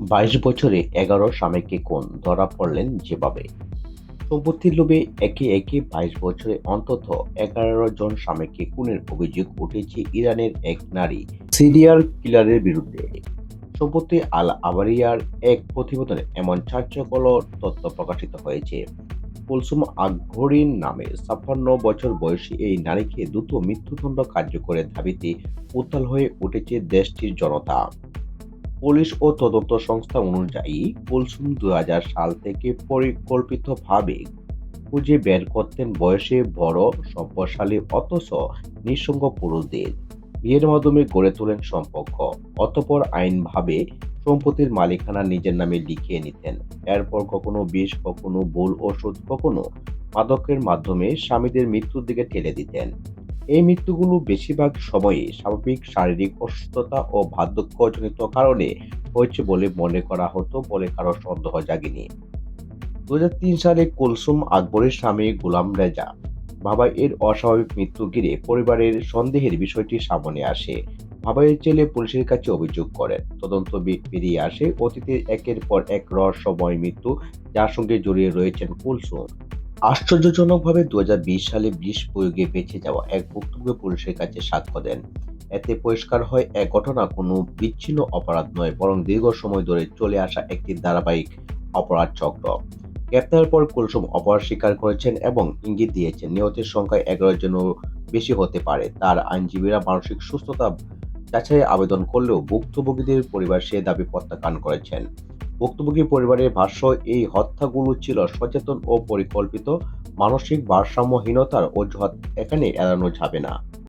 বাইশ বছরে এগারো স্বামীকে কোন ধরা পড়লেন যেভাবে? সম্পত্তির লোভে একে একে বাইশ বছরে অন্তত এগারো জন স্বামীকে খুনের অভিযোগ উঠেছে ইরানের এক নারী সিরিয়াল কিলারের বিরুদ্ধে। সম্প্রতি আল আবারিয়ার এক প্রতিবেদনে এমন চাঞ্চল্য তথ্য প্রকাশিত হয়েছে। কুলসুম আকবরীন নামে ছাপ্পান্ন বছর বয়সী এই নারীকে দ্রুত মৃত্যুদণ্ড কার্যকরের দাবিতে উত্তাল হয়ে উঠেছে দেশটির জনতা। পুলিশ ও তদন্ত সংস্থা অনুযায়ী কুলসুম দু সাল থেকে পরিকল্পিতভাবে খুঁজে বের করতেন বয়সে বড় সম্পদশালী, অথচ নিঃসঙ্গ পুরুষদের বিয়ের মাধ্যমে গড়ে তোলেন সম্পর্ক। অতপর আইনভাবে সম্পত্তির মালিকানা নিজের নামে লিখিয়ে নিতেন। এরপর কখনো বিষ, কখনো ভুল ওষুধ, কখনো মাদকের মাধ্যমে স্বামীদের মৃত্যুর দিকে ঠেলে দিতেন। এই মৃত্যুগুলো বেশিরভাগ সময়ে স্বাভাবিক শারীরিক অসুস্থতা ও বার্ধক্যজনিত কারণে হয়েছে বলে মনে করা হতো বলে কারও সন্দেহ জাগেনি। দু হাজার তিন সালে কুলসুম আকবরের স্বামী গোলাম রেজা বাবা এর অস্বাভাবিক মৃত্যু ঘিরে পরিবারের সন্দেহের বিষয়টি সামনে আসে। বাবাইয়ের ছেলে পুলিশের কাছে অভিযোগ করেন। তদন্ত বেরিয়ে আসে। অতীতের একের পর এক রহস্যময় মৃত্যু যার সঙ্গে জড়িয়ে রয়েছেন কুলসুম। আশ্চর্যজনকভাবে দু হাজার বিশ সালে বিষ প্রয়োগে বেঁচে যাওয়া এক ভুক্তভোগী পুলিশের কাছে সাক্ষ্য দেন। এতে পরিষ্কার হয় এক ঘটনা কোনো বিচ্ছিন্ন অপরাধ নয়, বরং দীর্ঘ সময় ধরে চলে আসা একটি ধারাবাহিক অপরাধ চক্র। গ্রেপ্তারের পর কুলসুম অপরাধ স্বীকার করেছেন এবং ইঙ্গিত দিয়েছেন, নিহতের সংখ্যা এগারো জনের বেশি হতে পারে। তার আইনজীবীরা মানসিক সুস্থতা যাচাই আবেদন করলেও ভুক্তভোগীদের পরিবার সে দাবি প্রত্যাখ্যান করেছেন। ভুক্তভোগী পরিবারের ভাষ্য, এই হত্যাগুলো ছিল সচেতন ও পরিকল্পিত। মানসিক ভারসাম্যহীনতার অজুহাত এখানে এড়ানো যাবে না।